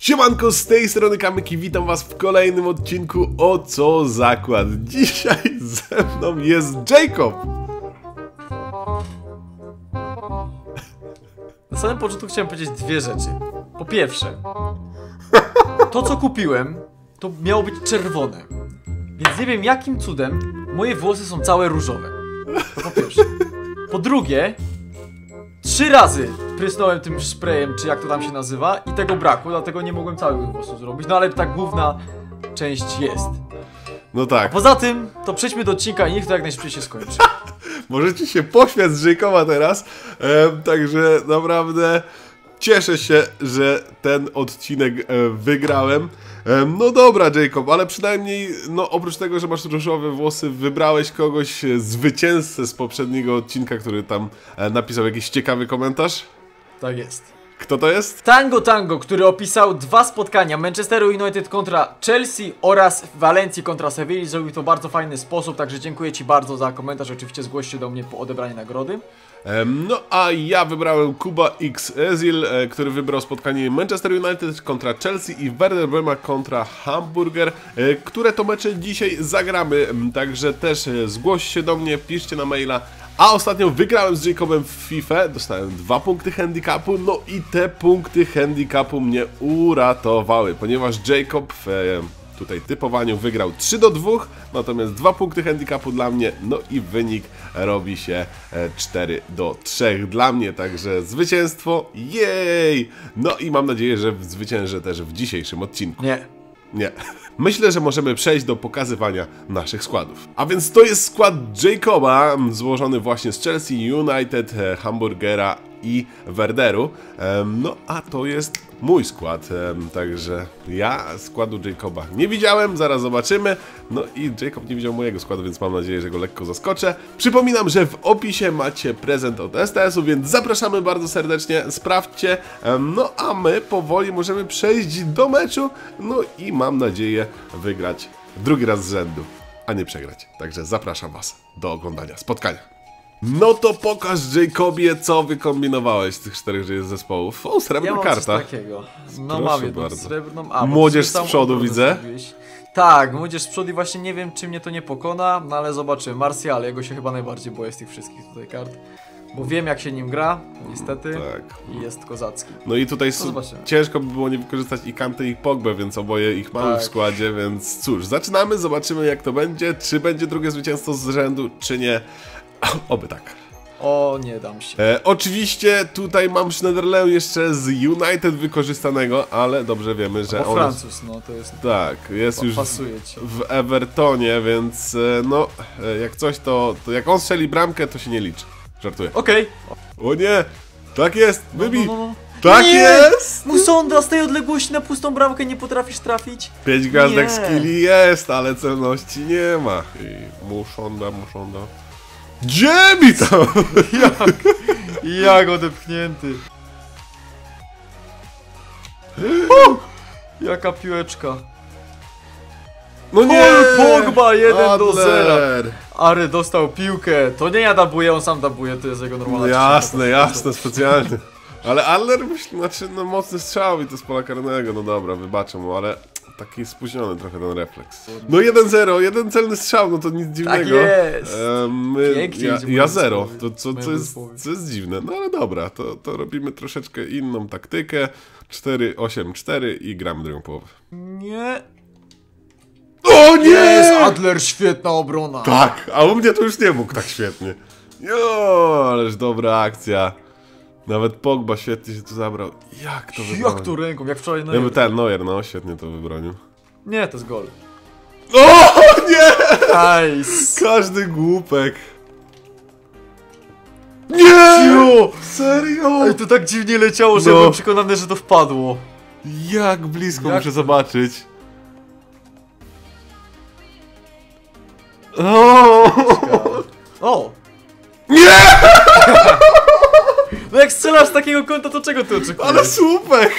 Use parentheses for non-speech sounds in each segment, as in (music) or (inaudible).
Siemanko, z tej strony Kamyki, witam was w kolejnym odcinku O Co Zakład. Dzisiaj ze mną jest Jacob. Na samym początku chciałem powiedzieć dwie rzeczy. Po pierwsze, to co kupiłem, to miało być czerwone. Więc nie wiem jakim cudem moje włosy są całe różowe. To po pierwsze. Po drugie, trzy razy prysnąłem tym sprayem, czy jak to tam się nazywa, i tego brakło, dlatego nie mogłem całych włosów zrobić. No ale ta główna część jest. No tak, Poza tym, to przejdźmy do odcinka i niech to jak najszybciej się skończy. (laughs) możecie się pośmiać z Jacoba teraz. Także naprawdę cieszę się, że ten odcinek e, wygrałem. Em, no dobra, Jacob, ale przynajmniej, no oprócz tego, że masz różowe włosy, wybrałeś kogoś e, zwycięzcę z poprzedniego odcinka, który tam e, napisał jakiś ciekawy komentarz. Tak jest. Kto to jest? Tango Tango, który opisał dwa spotkania Manchesteru United kontra Chelsea oraz Walencji kontra Sewilli. Zrobił to w bardzo fajny sposób, także dziękuję Ci bardzo za komentarz. Oczywiście zgłoś się do mnie po odebranie nagrody. No a ja wybrałem Kuba X Ezil, e, który wybrał spotkanie Manchester United kontra Chelsea i Werder Bremen kontra Hamburger, e, które to mecze dzisiaj zagramy, także też e, zgłoś się do mnie, piszcie na maila. A ostatnio wygrałem z Jacobem w FIFA, dostałem dwa punkty handicapu, no i te punkty handicapu mnie uratowały, ponieważ Jacob w e, tutaj typowaniu wygrał 3 do 2, natomiast 2 punkty handicapu dla mnie, no i wynik robi się e, 4 do 3 dla mnie, także zwycięstwo, jej! No i mam nadzieję, że zwyciężę też w dzisiejszym odcinku. Nie. Nie. (laughs) Myślę, że możemy przejść do pokazywania naszych składów. A więc to jest skład Jacoba, złożony właśnie z Chelsea, United, e, Hamburgera i Werderu. No a to jest mój skład, także ja składu Jacoba nie widziałem, zaraz zobaczymy. No i Jacob nie widział mojego składu, więc mam nadzieję, że go lekko zaskoczę. Przypominam, że w opisie macie prezent od STS-u, więc zapraszamy bardzo serdecznie, sprawdźcie. No a my powoli możemy przejść do meczu, no i mam nadzieję wygrać drugi raz z rzędu, a nie przegrać. Także zapraszam Was do oglądania spotkania. No to pokaż Jacobie, co wykombinowałeś z tych czterech zespołów. O, srebrna Ja mam karta. coś takiego. No Proszę mam jedną bardzo. srebrną. A, Młodzież z przodu widzę. zrobiłeś. Tak, młodzież z przodu i właśnie nie wiem, czy mnie to nie pokona, no ale zobaczymy. Martial, jego się chyba najbardziej boję z tych wszystkich tutaj kart. Bo wiem, jak się nim gra, niestety. Tak. I jest kozacki. No i tutaj ciężko by było nie wykorzystać i Kante i Pogbę, więc oboje ich mamy Tak. w składzie, więc cóż, zaczynamy, zobaczymy jak to będzie, czy będzie drugie zwycięstwo z rzędu, czy nie. (laughs) Oby tak. O, nie dam się. E, oczywiście tutaj mam Schneiderleu jeszcze z United wykorzystanego, ale dobrze wiemy, że on Francuz, no to jest. tak, jest już w Evertonie, więc e, no, e, jak coś to, to jak on strzeli bramkę, to się nie liczy. Żartuję. Okej. O nie! Tak jest! Wybij! No, no, no. Tak Nie! jest! Musonda z tej odległości na pustą bramkę nie potrafisz trafić? Pięć gwiazdek skilli jest, ale celności nie ma. I muszonda, muszonda. Gdzie mi to? (laughs) Jak? Jak odepchnięty. Jaka piłeczka. No nie! Paul Pogba 1 do 0. Adler. Ary dostał piłkę. To nie ja dabuję, on sam dabuje, to jest jego No normalna jasne, jasne, specjalnie. Ale Adler, myśl, znaczy, no mocny strzał i to z pola karnego, no dobra, wybaczę mu, ale taki spóźniony trochę ten refleks. No 1-0, jeden celny strzał, no to nic dziwnego. jest. E, my, Pięknie ja, ja zero, to, co, co, jest, co jest dziwne, no ale dobra, to, to robimy troszeczkę inną taktykę. 4-8-4 i gramy drugą połowę. Nie. O nie! Jest Adler, świetna obrona. Tak, a u mnie to już nie mógł tak świetnie. Jo, ależ dobra akcja. Nawet Pogba świetnie się tu zabrał. Jak to wybronił? Jak to ręką, jak wczoraj no Ja by ten Neuer, no świetnie to wybronił. Nie, to jest gol. O (laughs) nie! Nice. Każdy głupek. Nie! Ciu. Serio? Ej, to tak dziwnie leciało, że No. byłem przekonany, że to wpadło. Jak blisko Jak muszę to? zobaczyć. O! O! Nie! (laughs) No jak strzelasz z takiego kąta, to czego ty oczekujesz? Ale słupek!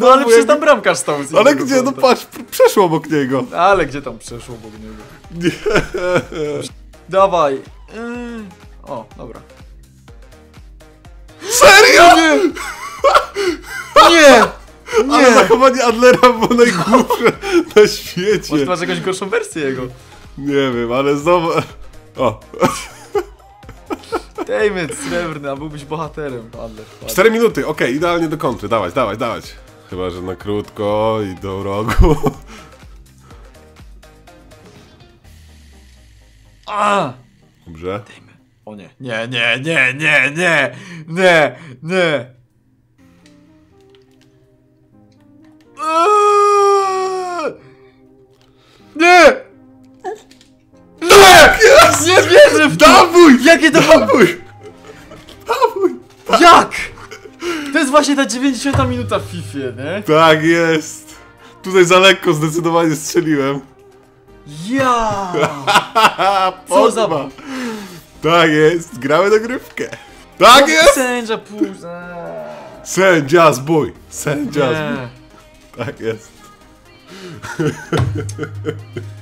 No ale Znowu przecież tam bramkarz stał z Ale gdzie? No kąta. patrz, pr- przeszło obok niego. Ale gdzie tam przeszło obok niego? Nie. Dawaj. Yy. O, dobra. Serio? Nie! (laughs) Ale zachowanie Adlera było najgłupsze na świecie. Może masz jakąś gorszą wersję jego. Nie wiem, ale znowu... O, Damon, srebrny, a byłbyś bohaterem. Adler, ładnie. 4 minuty, okej, idealnie do kontry, dawać, dawać, dawać. Chyba, że na krótko i do rogu. A! Dobrze. O nie. Nie, nie, nie, nie, nie, nie, nie. Nie! Tak, jest! Nie wierzę w to! Dawuj! Jakie to? Dawuj! Dawuj! Jak? To jest właśnie ta 90 minuta w FIFA, nie? Tak jest! Tutaj za lekko zdecydowanie strzeliłem. Ja! (laughs) Co za-. Tak jest, gramy dogrywkę. Tak jest! Sędzia późna. Sędzia zbój! Sędzia zbój. Tak jest. (laughs)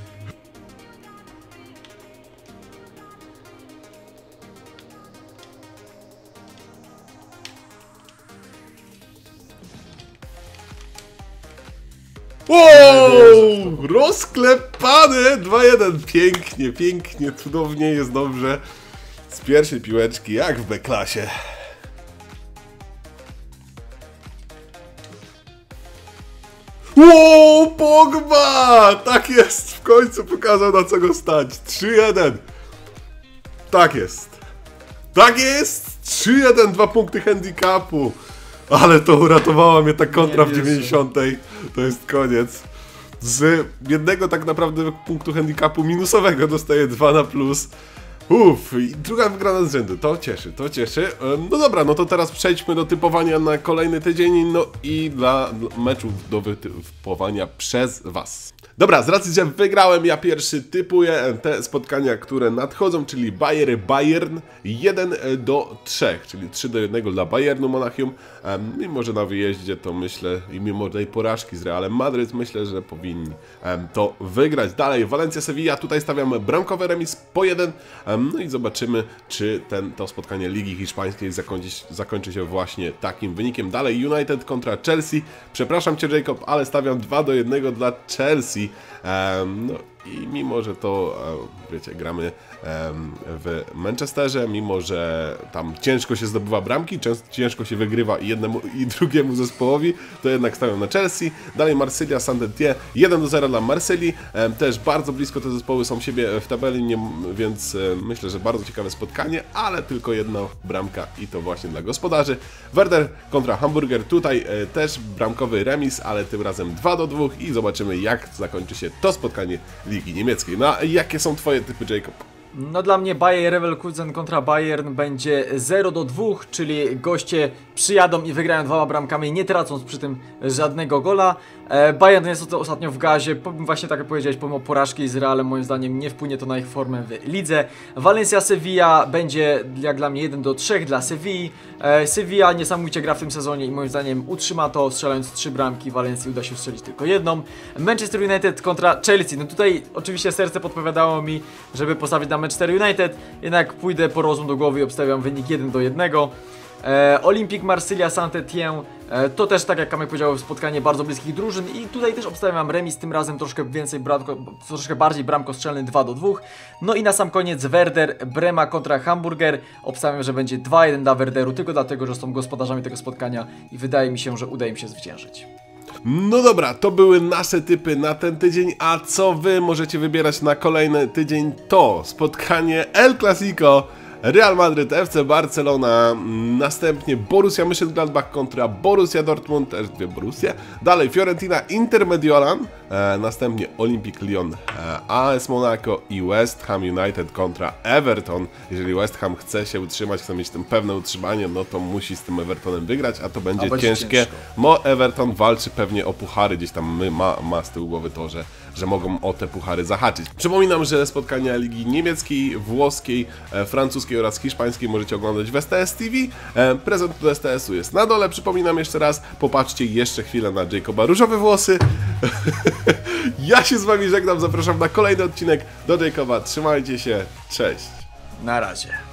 Wow! Rozklepany! 2-1. Pięknie, pięknie, cudownie, jest dobrze. Z pierwszej piłeczki, jak w B-klasie. Wow, Pogba! Tak jest, w końcu pokazał na co go stać. 3-1. Tak jest. Tak jest! 3-1, dwa punkty handicapu. Ale to uratowała mnie ta kontra w wierzę. 90. To jest koniec. Z jednego tak naprawdę punktu handicapu minusowego dostaję 2 na plus. Uff, druga wygrana z rzędu, to cieszy, to cieszy. No dobra, no to teraz przejdźmy do typowania na kolejny tydzień, no i dla meczów do wytypowania przez Was. Dobra, z racji, że wygrałem, ja pierwszy typuję te spotkania, które nadchodzą, czyli Bayer Bayern 1 do 3, czyli 3 do 1 dla Bayernu Monachium. Mimo, że na wyjeździe to myślę, i mimo tej porażki z Realem Madryt, myślę, że powinni to wygrać. Dalej, Valencia Sevilla, tutaj stawiamy bramkowy remis po 1. No i zobaczymy, czy ten, to spotkanie Ligi Hiszpańskiej zakończy, zakończy się właśnie takim wynikiem. Dalej, United kontra Chelsea. Przepraszam Cię, Jacob, ale stawiam 2 do 1 dla Chelsea. Em, no i mimo, że to, wiecie, gramy w Manchesterze, mimo, że tam ciężko się zdobywa bramki, ciężko się wygrywa i jednemu i drugiemu zespołowi, to jednak stawiam na Chelsea. Dalej Marsylia, Saint-Étienne, 1 do 0 dla Marsylii. Też bardzo blisko te zespoły są siebie w tabeli, więc e, myślę, że bardzo ciekawe spotkanie, ale tylko jedna bramka i to właśnie dla gospodarzy. Werder kontra Hamburger, tutaj e, też bramkowy remis, ale tym razem 2 do 2 i zobaczymy jak zakończy się to spotkanie Ligi Niemieckiej. No a jakie są Twoje typy, Jacob? No dla mnie Bayer Leverkusen kontra Bayern będzie 0 do 2, czyli goście przyjadą i wygrają dwoma bramkami, nie tracąc przy tym żadnego gola. E, Bayern jest ostatnio w gazie, właśnie tak jak powiedziałeś, pomimo porażki z Realem, moim zdaniem nie wpłynie to na ich formę w lidze. Valencia Sevilla będzie jak dla mnie 1 do 3 dla Sevilli. E, Sevilla niesamowicie gra w tym sezonie i moim zdaniem utrzyma to, strzelając 3 bramki, Walencji uda się strzelić tylko jedną. Manchester United kontra Chelsea, no tutaj oczywiście serce podpowiadało mi, żeby postawić na Manchester United, jednak pójdę po rozum do głowy i obstawiam wynik 1 do 1. E, Olympique Marsylia Saint-Étienne e, to też tak jak Kamek powiedział spotkanie bardzo bliskich drużyn i tutaj też obstawiam remis tym razem troszkę więcej bramko, troszkę bardziej bramkostrzelny 2 do 2. No i na sam koniec Werder Brema kontra Hamburger. Obstawiam, że będzie 2-1 dla Werderu tylko dlatego, że są gospodarzami tego spotkania i wydaje mi się, że uda im się zwyciężyć. No dobra, to były nasze typy na ten tydzień, a co wy możecie wybierać na kolejny tydzień? To spotkanie El Clasico Real Madryt, FC Barcelona, następnie Borussia Mönchengladbach kontra Borussia Dortmund, też dwie Borussia, dalej Fiorentina Inter Mediolan, e, następnie Olympique Lyon, e, AS Monaco i West Ham United kontra Everton. Jeżeli West Ham chce się utrzymać, chce mieć tym pewne utrzymanie, no to musi z tym Evertonem wygrać, a to będzie, będzie ciężkie. ciężko. Mo Everton walczy pewnie o puchary, gdzieś tam my, ma, ma z tyłu głowy to, że, że mogą o te puchary zahaczyć. Przypominam, że spotkania Ligi Niemieckiej, Włoskiej, e, Francuskiej oraz Hiszpańskiej możecie oglądać w STS TV. E, prezent do STS-u jest na dole, przypominam jeszcze raz. Popatrzcie jeszcze chwilę na Jacoba Różowe Włosy. (laughs) ja się z Wami żegnam, zapraszam na kolejny odcinek do Jacoba. Trzymajcie się, cześć! Na razie.